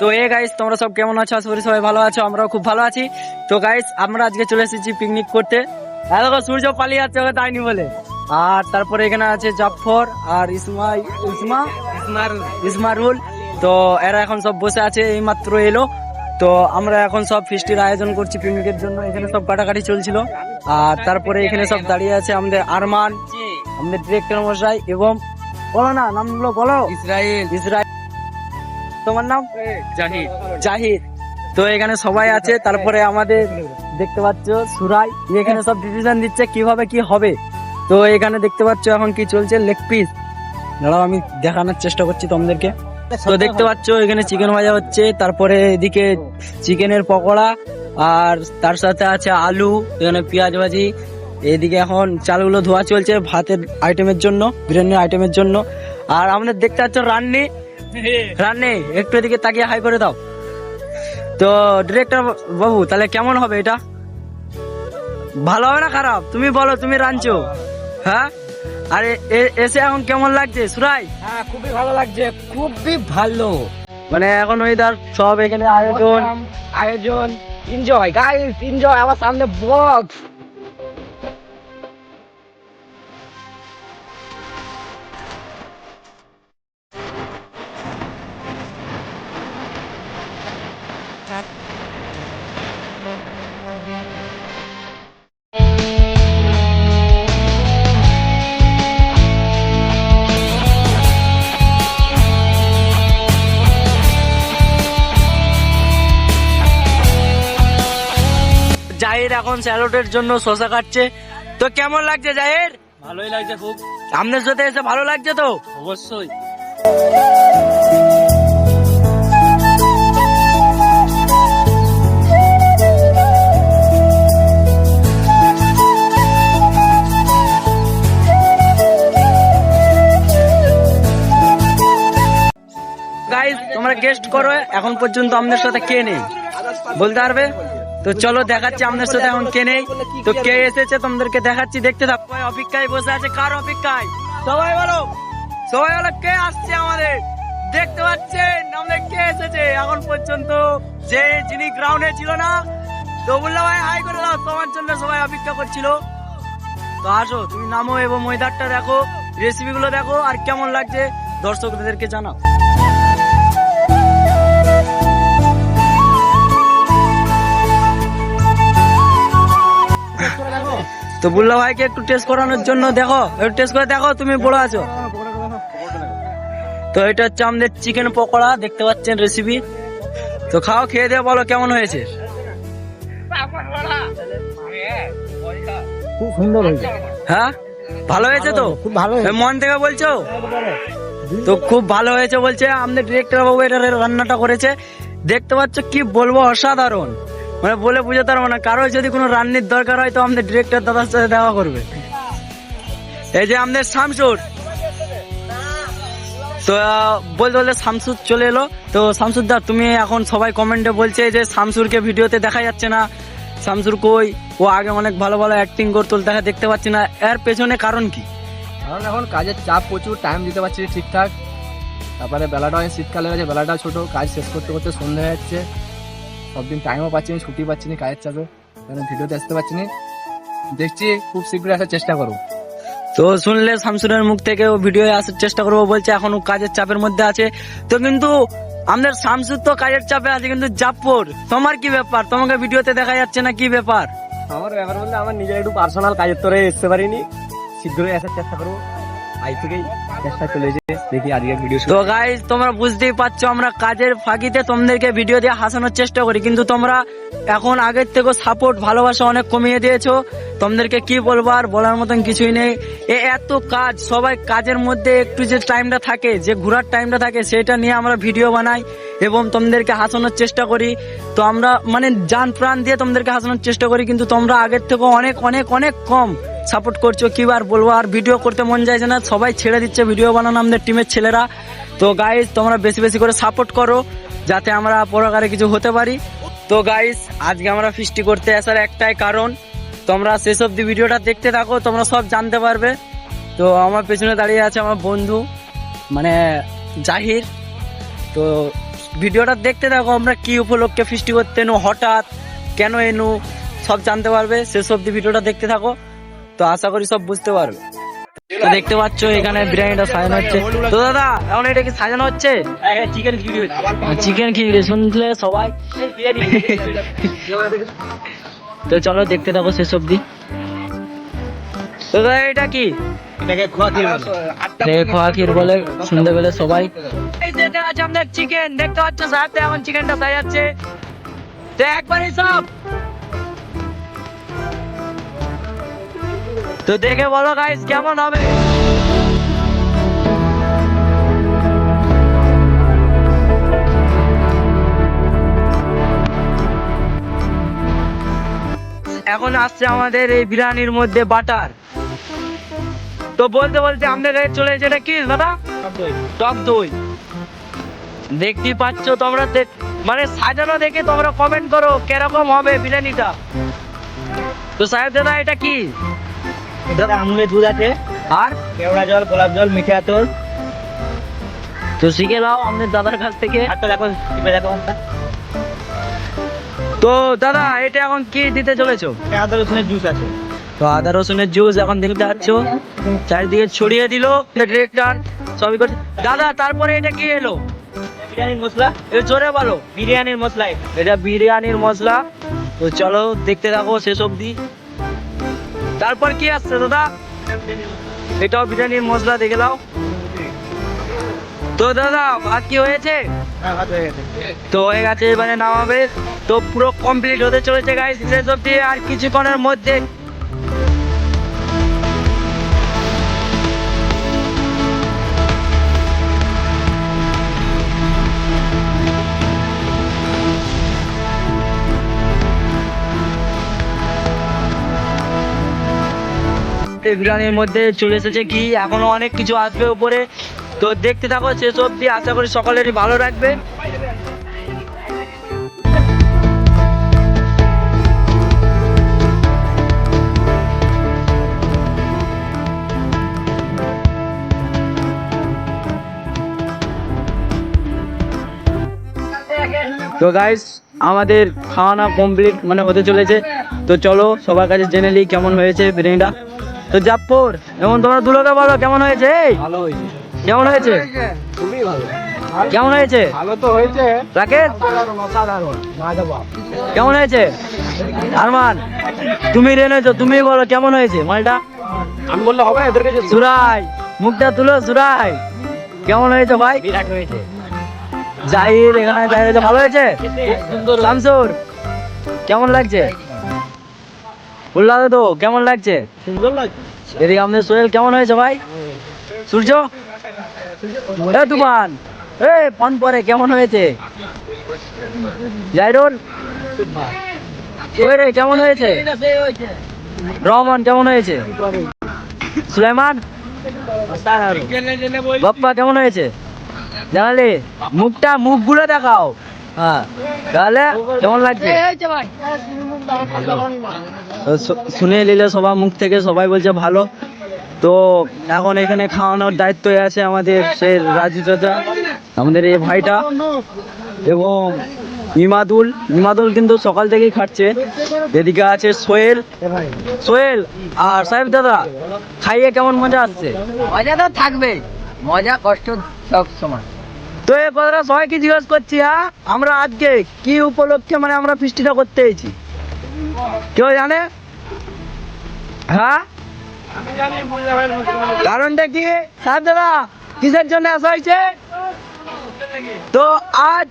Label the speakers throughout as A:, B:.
A: তো এ গাইস তোমরা সব কেমন আছো? আশা করি সবাই ভালো আছো আমরাও খুব ভালো আছি। তো গাইস আমরা আজকে চলে এসেছি পিকনিক করতে। আর দেখো সূর্য পালিয়ে যাচ্ছে ওকে তাইনি বলে। আর তারপরে এখানে আছে জাফর আর ইসমা ইসমা? ইসমারুল। তো এরা এখন সব বসে আছে এই মাত্র এলো। তো আমরা এখন সব ফিস্টির আয়োজন করছি পিকনিকের জন্য। এখানে সব কাটাকাটি চলছিল। আর তারপরে এখানে সব দাঁড়িয়ে আছে আমাদের আরমান আমাদের ডিরেক্টর মশাই এবং বলো না নামগুলো বলো।
B: ইসরায়েল।
A: ইসরায়েল। তোমার নাম?
B: জাহিদ
A: জাহিদ তো এখানে সবাই আছে তারপরে আমাদের দেখতে পাচ্ছ সুরাই। এখানে সব ডিসিশন দিচ্ছে কীভাবে কি হবে। তো এখানে দেখতে পাচ্ছ এখন কি চলছে লেগ পিস দাঁড়াও আমি দেখানোর চেষ্টা করছি তোমাদেরকে। তো দেখতে পাচ্ছ এখানে চিকেন ভাজা হচ্ছে তারপরে এদিকে চিকেনের পকোড়া আর তার সাথে আছে আলু এখানে পেঁয়াজ ভাজি। এদিকে এখন চালগুলো ধোয়া চলছে ভাতের আইটেমের জন্য বিরিয়ানির আইটেমের জন্য। আর আমাদের দেখতে পাচ্ছ রান্নি। রান্নি একটু এদিকে তাকিয়ে হাই করে দাও। তো ডিরেক্টর বাবু তাহলে কেমন হবে এটা? ভালো হবে না খারাপ? তুমি বলো তুমি রাঁধছো হ্যাঁ? আরে এসে এখন কেমন লাগছে? সুরাই?
B: হ্যাঁ খুবই ভালো লাগছে খুবই ভালো।
A: মানে এখন ওইদার সব এখানে আয়োজন।
B: আয়োজন এনজয় গাইস এনজয় আমার সামনে বক্স
A: এখন স্যালোটের জন্য শশা কাটছে। তো কেমন লাগছে জাহির?
B: ভালোই লাগছে খুব।
A: আপনার সাথে এসে ভালো লাগছে তো?
B: অবশ্যই।
A: তোমরা গেস্ট করো এখন পর্যন্ত আমাদের সাথে কে নেই? বলতে পারবে? তো চলো দেখাচ্ছি আমাদের সাথে এখন কে নেই। তো কে এসেছে তোমাদেরকে দেখাচ্ছি, দেখতে থাকো। অপেক্ষায় বসে আছে, কার অপেক্ষায়? সবাই বলো। সবাই বলো, কে আসছে আমাদের? দেখতে পাচ্ছেন আমাদের কে এসেছে? এখন পর্যন্ত যে যিনি গ্রাউন্ডে ছিল না তো বললাম ভাই হাই করে দাও, তোমার জন্য সবাই অপেক্ষা করছিল। তো আসো, তুমি নামো এবং ময়দারটা দেখো রেসিপি গুলো দেখো, আর কেমন লাগছে দর্শকদেরকে জানাও। তো বুল্লা ভাইকে একটু টেস্ট করানোর জন্য দেখো একটু টেস্ট করে দেখো তুমি বড় আছো। তো এটা হচ্ছে আমাদের চিকেন পকোড়া দেখতে পাচ্ছেন রেসিপি তো খাও খেয়ে দিয়ে বলো কেমন হয়েছে?
B: খুব সুন্দর হয়েছে।
A: হ্যাঁ? ভালো হয়েছে তো?
B: খুব ভালো
A: মন থেকে বলছো? তো খুব ভালো হয়েছে বলছে আমাদের ডিরেক্টর বাবু এটা রান্নাটা করেছে। দেখতে পাচ্ছ কি বলব অসাধারণ। মানে বলে বুঝাতে পারব না। কারও যদি কোনো রান্নির দরকার হয়, তো আমাদের ডিরেক্টর দাদার সাথে দেখা করবে। এই যে আমাদের শামসুর। তো বলতে বলতে শামসুর চলে এলো। তো শামসুর দা, তুমি এখন সবাই কমেন্টে বলছে যে শামসুরকে ভিডিওতে দেখা যাচ্ছে না। শামসুর কই? ও আগে অনেক ভালো ভালো অ্যাক্টিং করতো, দেখা দেখতে পাচ্ছি না। এর পেছনে কারণ কি?
B: কারণ এখন কাজের চাপ প্রচুর টাইম দিতে পারছি ঠিকঠাক। তারপরে বেলাটা শীতকালে গেছে বেলাটা ছোট। কাজ শেষ করতে করতে সন্ধ্যা যাচ্ছে। সব দিন টাইমও পাচ্ছি না ছুটি পাচ্ছি না কাজের চাপে। কারণ ভিডিওতে আসতে পারছি না। দেখছি খুব শীঘ্রই আসার চেষ্টা করব।
A: তো শুনলে শামসুরের মুখ থেকে ও ভিডিও আসার চেষ্টা করব বলছে এখন ও কাজের চাপের মধ্যে আছে। তো কিন্তু আমাদের শামসুর তো কাজের চাপে আছে কিন্তু জাফর তোমার কি ব্যাপার? তোমাকে ভিডিওতে দেখা যাচ্ছে না কি ব্যাপার?
B: আমার ব্যাপার বলতে আমার নিজের একটু পার্সোনাল কাজের তোরে আসতে পারিনি। শীঘ্রই আসার চেষ্টা করব। ভিডিও
A: তো গাইজ তোমরা বুঝতেই পারছ, আমরা কাজের ফাঁকিতে তোমাদেরকে ভিডিও দিয়ে হাসানোর চেষ্টা করি। কিন্তু তোমরা এখন আগের থেকে সাপোর্ট ভালোবাসা অনেক কমিয়ে দিয়েছ। তোমাদেরকে কি বলব আর বলার মতন কিছুই নেই। এ এত কাজ, সবাই কাজের মধ্যে একটু যে টাইমটা থাকে, যে ঘোরার টাইমটা থাকে, সেটা নিয়ে আমরা ভিডিও বানাই এবং তোমাদেরকে হাসানোর চেষ্টা করি। তো আমরা মানে যান প্রাণ দিয়ে তোমাদেরকে হাসানোর চেষ্টা করি, কিন্তু তোমরা আগের থেকে অনেক অনেক অনেক কম সাপোর্ট করছ, কি আর বলব? আর ভিডিও করতে মন যাচ্ছে না, সবাই ছেড়ে দিচ্ছে ভিডিও বানানো আমাদের টিমের ছেলেরা। তো গাইজ তোমরা বেশি বেশি করে সাপোর্ট করো, যাতে আমরা পরকারে কিছু হতে পারি। তো গাইজ আজকে আমরা ফিস্টি করতে আসার একটাই কারণ, তোমরা শেষ অব্দি ভিডিওটা দেখতে থাকো, তোমরা সব জানতে পারবে। তো আমার পেছনে দাঁড়িয়ে আছে আমার বন্ধু মানে জাহির। তো ভিডিওটা দেখতে থাকো, আমরা কি উপলক্ষে ফিস্টি করতে এনু, হঠাৎ কেন এনু, সব জানতে পারবে। শেষ অব্দি ভিডিওটা দেখতে থাকো। তো আশা করি সব বুঝতে পারবে। তো দেখতে পাচ্ছ এখানে বিরিয়ানিটা সাজানো হচ্ছে। তো দাদা এখন এটা কি সাজানো হচ্ছে? Chicken khichdi chicken khichdi. শুনলে সবাই। তো চলো দেখতে থাকো শেষ অব্দি তো দাদা এটা কি? খোয়া ক্ষীর বলে। শুনতে পেলে সবাই। দেখতে পাচ্ছ আমাদের চিকেন দেখতে পাচ্ছ সাহেব এখন চিকেনটা সাজাচ্ছে। তো একবারই সব। তো দেখে বলো গাইস কেমন হবে? এখন আসছে আমাদের এই বিরিয়ানির মধ্যে বাটার। তো বলতে বলতে আমাদের চলে এসেছে, এটা কি দাদা? টক দই। দেখতেই পাচ্ছ তোমরা মানে সাজানো দেখে তোমরা কমেন্ট করো, কীরকম হবে বিরিয়ানিটা। তো সাহেব দাদা, এটা কি?
C: এটা আমুলের দুধ আছে
A: আর
C: কেওড়া জল গোলাপ জল মিঠে আতর।
A: তো শিখে নাও আমাদের দাদার কাছ থেকে।
C: দেখো দেখো
A: তো দাদা এটা এখন কি দিতে চলেছো?
C: আদা রসুনের জুস আছে।
A: তো আদা রসুনের জুস এখন দেখতে পাচ্ছ চারিদিকে ছড়িয়ে দিল ডিরেক্টর সবই করছে। দাদা তারপরে এটা কি এলো?
C: বিরিয়ানির মশলা।
A: এ জোরে বলো।
C: বিরিয়ানির মশলা এটা।
A: এটা বিরিয়ানির মশলা। তো চলো দেখতে থাকো শেষ অবধি। তারপর কি আসছে দাদা? এটাও বিরিয়ানির মশলা দেখে নাও। তো দাদা ভাত কি হয়েছে?
C: হ্যাঁ
A: তো হয়ে গেছে এবারে নামাবে। তো পুরো কমপ্লিট হতে চলেছে গাইস শেষ অবধি। আর কিছুক্ষণের মধ্যে বিরিয়ানির মধ্যে চলে এসেছে কি? এখনও অনেক কিছু আসবে উপরে। তো দেখতে থাকো, শেষ অবধি আশা করি সকলেরই ভালো রাখবে তো গাইস আমাদের খাওয়ানা কমপ্লিট মানে হতে চলেছে। তো চলো, সবার কাছে জেনে নিই কেমন হয়েছে বিরিয়ানিটা। তো জাফর এমন তোমরা দুলোকে বলো কেমন হয়েছে? এই,
B: ভালো হয়েছে।
A: কেমন হয়েছে?
B: খুবই ভালো।
A: কেমন হয়েছে?
B: ভালো তো হয়েছে।
A: রাকেশ? কেমন হয়েছে? আরমান তুমি রেনেছো তুমি বলো কেমন হয়েছে? মালটা?
B: আমি বললে হবে এদেরকে যে
A: সুরাই মুখটা তুলো সুরাই। কেমন হয়েছে ভাই?
C: বিরাট হয়েছে।
A: জাহির এখানে রয়েছে, ভালো হয়েছে? সুন্দর শামসুর কেমন লাগছে? উল্লাদে তো কেমন লাগছে?
C: সুন্দর লাগছে।
A: এদিকে আমাদের সোহেল কেমন হয়েছে ভাই? সূর্য? এ তুফান। এ পান পরে কেমন হয়েছে? জাইরুল ওই রে কেমন হয়েছে? রহমান কেমন হয়েছে? সুলাইমান? বাপ্পা কেমন হয়েছে? জানালে মুখটা মুখগুলো দেখাও। হ্যাঁ। তাহলে কেমন লাগছে? শুনে নিলে সবার মুখ থেকে সবাই বলছে ভালো। তো এখন এখানে খাওয়ানোর দায়িত্ব আছে আমাদের সেই রাজু চাচা আমাদের এই ভাইটা এবং ইমাদুল। ইমাদুল কিন্তু সকাল থেকেই খাচ্ছে। এদিকে আছে সোহেল। সোহেল আর সাহেব দাদা খাইয়ে কেমন মজা আসছে?
B: মজা তো থাকবে মজা কষ্ট সব সময়।
A: তো এই কথাটা সবাইকে জিজ্ঞেস করছি হ্যাঁ? আমরা আজকে কি উপলক্ষে মানে আমরা ফিস্টিটা করতে এসেছি? কেউ জানে? হ্যাঁ? কারণটা কি? সাহেব দাদা, কিসের জন্য আসা হয়েছে? তো আজ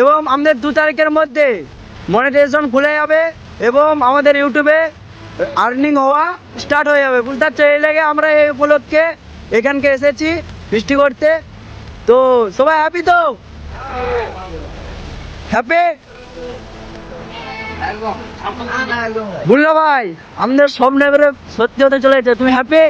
A: এবং আমাদের দু তারিখের মধ্যে মনিটাইজেশন খুলে যাবে এবং আমাদের ইউটিউবে আর্নিং হওয়া স্টার্ট হয়ে যাবে। বুঝতে পারছ এই লেগে আমরা এই উপলক্ষে এখানকে এসেছি ফিস্টি করতে। তো, সবাই হ্যাপি তো? হ্যাপি বুঝলো ভাই, আমাদের সব নেবারে সত্যি হতে চলেছে, তুমি হ্যাপি